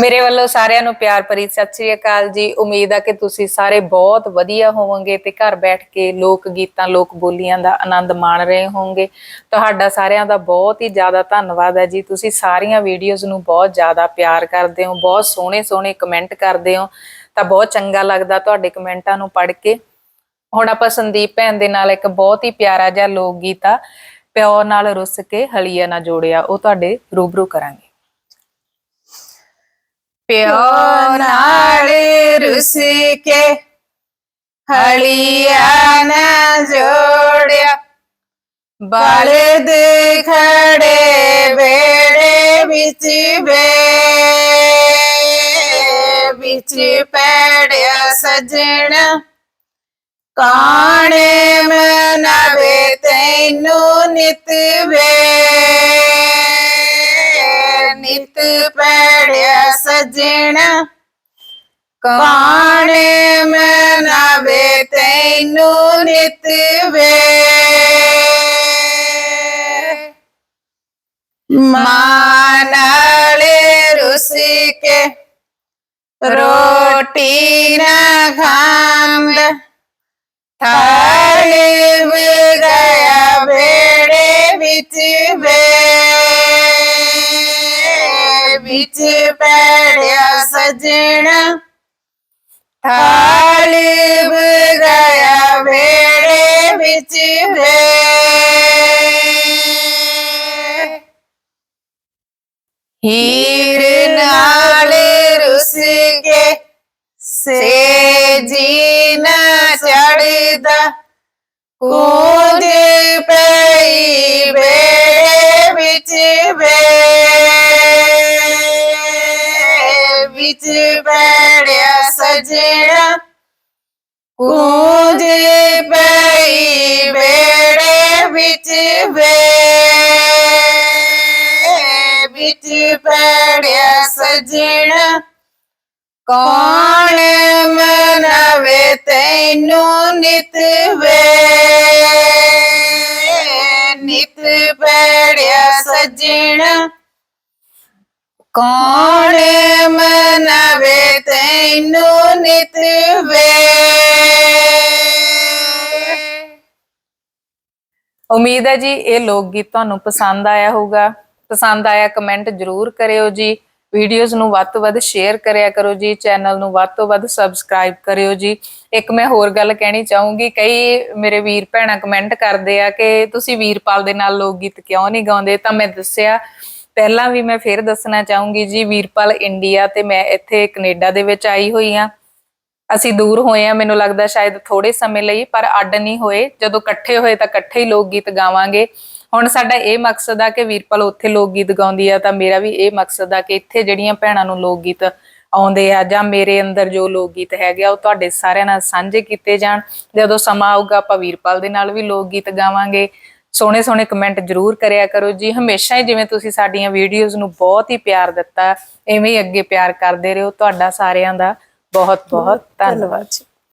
ਮੇਰੇ ਵੱਲੋਂ ਸਾਰਿਆਂ ਨੂੰ ਪਿਆਰ ਭਰੀ ਸਤਿ ਸ੍ਰੀ ਅਕਾਲ ਜੀ। ਉਮੀਦ ਆ ਕਿ ਤੁਸੀਂ ਸਾਰੇ ਬਹੁਤ ਵਧੀਆ ਹੋਵੋਗੇ ਤੇ ਘਰ ਬੈਠ ਕੇ ਲੋਕ ਗੀਤਾਂ, ਲੋਕ ਬੋਲੀਆਂ ਦਾ ਆਨੰਦ ਮਾਣ ਰਹੇ ਹੋਵੋਗੇ। ਤੁਹਾਡਾ ਸਾਰਿਆਂ ਦਾ ਬਹੁਤ ਹੀ ਜ਼ਿਆਦਾ ਧੰਨਵਾਦ ਹੈ ਜੀ। ਤੁਸੀਂ ਸਾਰੀਆਂ ਵੀਡੀਓਜ਼ ਨੂੰ ਬਹੁਤ ਜ਼ਿਆਦਾ ਪਿਆਰ ਕਰਦੇ ਹੋ, ਬਹੁਤ ਸੋਹਣੇ ਸੋਹਣੇ ਕਮੈਂਟ ਕਰਦੇ ਹੋ, ਤਾਂ ਬਹੁਤ ਚੰਗਾ ਲੱਗਦਾ ਤੁਹਾਡੇ ਕਮੈਂਟਾਂ ਨੂੰ ਪੜ੍ਹ ਕੇ। ਹੁਣ ਆਪਾਂ ਸੰਦੀਪ ਭੈਣ ਦੇ ਨਾਲ ਇੱਕ ਬਹੁਤ ਹੀ ਪਿਆਰਾ ਜਿਹਾ ਲੋਕ ਗੀਤ ਆ, ਪਿਓ ਨਾਲ ਰੁੱਸ ਕੇ ਹਲੀਆ ਨਾ ਜੋੜਿਆ, ਉਹ ਤੁਹਾਡੇ ਰੂਬਰੂ ਕਰਾਂਗੇ। ਪਿਓ ਨਾਲ ਰੁੱਸ ਕੇ ਹਲੀਆ ਨਾ ਜੋੜਿਆ ਬਲਦ ਖੜੇ ਵੇੜੇ ਵਿੱਚ ਵੇ ਵਿੱਚ ਪੈੜਿਆ ਸਜਣਾ ਕਾਣੇ ਮਨਾਵੇ ਤੈਨੂੰ ਨਿਤ ਵੇ ਨਿਤ ਪੈੜਿਆ ਸਜਣਾ। ਕਾਣੇ ਮਨਾਵੇ ਤੈਨੂੰ ਨਿਤ ਵੇ? ਮਾਨਾਲੇ ਰੁਸ ਕੇ ਰੋਟੀ ਨਾ ਖਾਂਦਾ। ਥਾਲੇ ਵੇ ਗਿਆ ਵੇੜੇ ਵਿੱਚ ਵੇ। ਵਿੱਚ ਪੈੜਿਆ ਸਜਣਾ। ਥਾਲੇ ਗਿਆ ਵੇੜੇ ਵਿੱਚ ਵੇ। ਹੀਰ ਨਾਲ ਰੁਸ ਕੇ ਸੇ ਜੀ ਨਾ ਚੜਦਾ ਕੂਦ ਪਈ ਬੇੜੇ ਵਿੱਚ ਵੇ। ਵਿੱਚ ਬੜਿਆ ਸਜਣਾ। ਕੂਦ ਪਈ ਬੇੜੇ ਵਿੱਚ ਵੇ ਵਿੱਚ ਪੜਿਆ ਸਜਣਾ। ਕੌਣ ਮਨਾਵੇ ਤੈਨੂੰ ਨਿਤ ਵੇ? ਨਿਤ ਪੜਿਆ ਸਜਣਾ। ਕੌਣ ਮਨਾਵੇ ਤੈਨੂੰ ਨਿਤ ਵੇ? ਉਮੀਦ ਹੈ ਜੀ, ਇਹ ਲੋਕ ਗੀਤ ਤੁਹਾਨੂੰ ਪਸੰਦ ਆਇਆ ਹੋਊਗਾ। ਪਸੰਦ ਆਇਆ ਕਮੈਂਟ ਜਰੂਰ ਕਰਿਓ ਜੀ। ਵੀਡੀਓਜ਼ ਨੂੰ ਵੱਧ ਤੋਂ ਵੱਧ ਸ਼ੇਅਰ ਕਰਿਆ ਕਰੋ ਜੀ। ਚੈਨਲ ਨੂੰ ਵੱਧ ਤੋਂ ਵੱਧ ਸਬਸਕ੍ਰਾਈਬ ਕਰਿਓ ਜੀ। ਇੱਕ ਮੈਂ ਹੋਰ ਗੱਲ ਕਹਿਣੀ ਚਾਹੂੰਗੀ, ਕਈ ਮੇਰੇ ਵੀਰ ਭੈਣਾਂ ਕਮੈਂਟ ਕਰਦੇ ਆ ਕਿ ਤੁਸੀਂ ਵੀਰਪਾਲ ਦੇ ਨਾਲ ਲੋਕ ਗੀਤ ਕਿਉਂ ਨਹੀਂ ਗਾਉਂਦੇ? ਤਾਂ ਮੈਂ ਦੱਸਿਆ ਪਹਿਲਾਂ ਵੀ ਮੈਂ ਫੇਰ ਦੱਸਣਾ ਚਾਹੂੰਗੀ ਜੀ, ਵੀਰਪਾਲ ਇੰਡੀਆ ਤੇ ਮੈਂ ਇੱਥੇ ਕੈਨੇਡਾ ਦੇ ਵਿੱਚ ਆਈ ਹੋਈ ਆ ਅਸੀਂ ਦੂਰ ਹੋਏ ਆ ਮੈਨੂੰ ਲੱਗਦਾ ਸ਼ਾਇਦ ਥੋੜੇ ਸਮੇਂ ਲਈ, ਪਰ ਅੱਡ ਨਹੀਂ ਹੋਏ। ਜਦੋਂ ਇਕੱਠੇ ਹੋਏ ਤਾਂ ਇਕੱਠੇ ਹੀ ਲੋਕ ਗੀਤ ਗਾਵਾਂਗੇ। ਹੁਣ ਸਾਡਾ ਇਹ ਮਕਸਦ ਆ ਕਿ ਵੀਰਪਾਲ ਉੱਥੇ ਲੋਕ ਗੀਤ ਗਾਉਂਦੀ ਆ, ਤਾਂ ਮੇਰਾ ਵੀ ਇਹ ਮਕਸਦ ਆ ਕਿ ਇੱਥੇ ਜਿਹੜੀਆਂ ਭੈਣਾਂ ਨੂੰ ਲੋਕ ਗੀਤ ਆਉਂਦੇ ਆ ਜਾਂ ਮੇਰੇ ਅੰਦਰ ਜੋ ਲੋਕ ਗੀਤ ਹੈਗੇ ਆ, ਉਹ ਤੁਹਾਡੇ ਸਾਰਿਆਂ ਨਾਲ ਸਾਂਝੇ ਕੀਤੇ ਜਾਣ। ਜਦੋਂ ਸਮਾਂ ਆਊਗਾ, ਆਪਾਂ ਵੀਰਪਾਲ ਦੇ ਨਾਲ ਵੀ ਲੋਕ ਗੀਤ ਗਾਵਾਂਗੇ। ਸੋਹਣੇ ਸੋਹਣੇ ਕਮੈਂਟ ਜਰੂਰ ਕਰਿਆ ਕਰੋ ਜੀ। ਹਮੇਸ਼ਾ ਹੀ ਜਿਵੇਂ ਤੁਸੀਂ ਸਾਡੀਆਂ ਵੀਡੀਓਜ਼ ਨੂੰ ਬਹੁਤ ਹੀ ਪਿਆਰ ਦਿੱਤਾ ਐਵੇਂ ਹੀ ਅੱਗੇ ਪਿਆਰ ਕਰਦੇ ਰਹੋ। ਤੁਹਾਡਾ ਸਾਰਿਆਂ ਦਾ ਬਹੁਤ ਬਹੁਤ ਧੰਨਵਾਦ। ਜੀ।